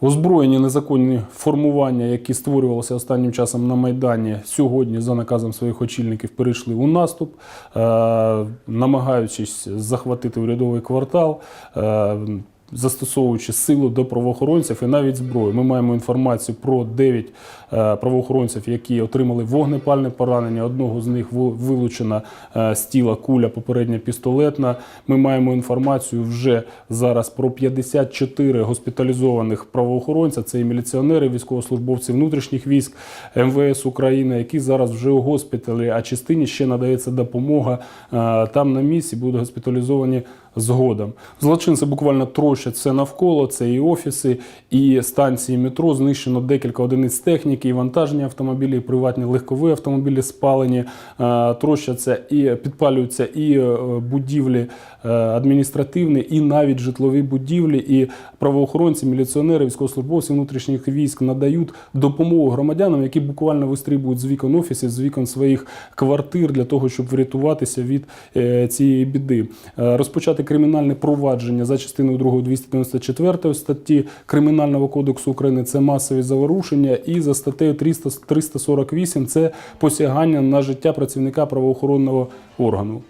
Озброєні незаконні формування, які створювалися останнім часом на Майдані, сьогодні за наказом своїх очільників перейшли у наступ, е, намагаючись захватити урядовий квартал. Застосовуючи силу до правоохоронців і навіть зброю, ми маємо інформацію про 9 е, правоохоронців, які отримали вогнепальне поранення. Одного з них вил- вилучена е, з тіла куля, попередня пістолетна. Ми маємо інформацію вже зараз про 54 госпіталізованих правоохоронця. Це і міліціонери, військовослужбовці внутрішніх військ МВС України, які зараз вже у госпіталі, а частині ще надається допомога е, там на місці, будуть госпіталізовані згодом. Злочинці буквально трощать все навколо. Це і офіси, і станції метро. Знищено декілька одиниць техніки, і вантажні автомобілі, і приватні легкові автомобілі спалені, е, трощаться і підпалюються і е, будівлі е, адміністративні, і навіть житлові будівлі. І правоохоронці, міліціонери, військовослужбовці внутрішніх військ надають допомогу громадянам, які буквально вистрибують з вікон офісів, з вікон своїх квартир для того, щоб врятуватися від цієї біди. Розпочати кримінальне провадження за частиною 2 294 статті Кримінального кодексу України це масові заворушення, і за статтею 300 348 це посягання на життя працівника правоохоронного органу.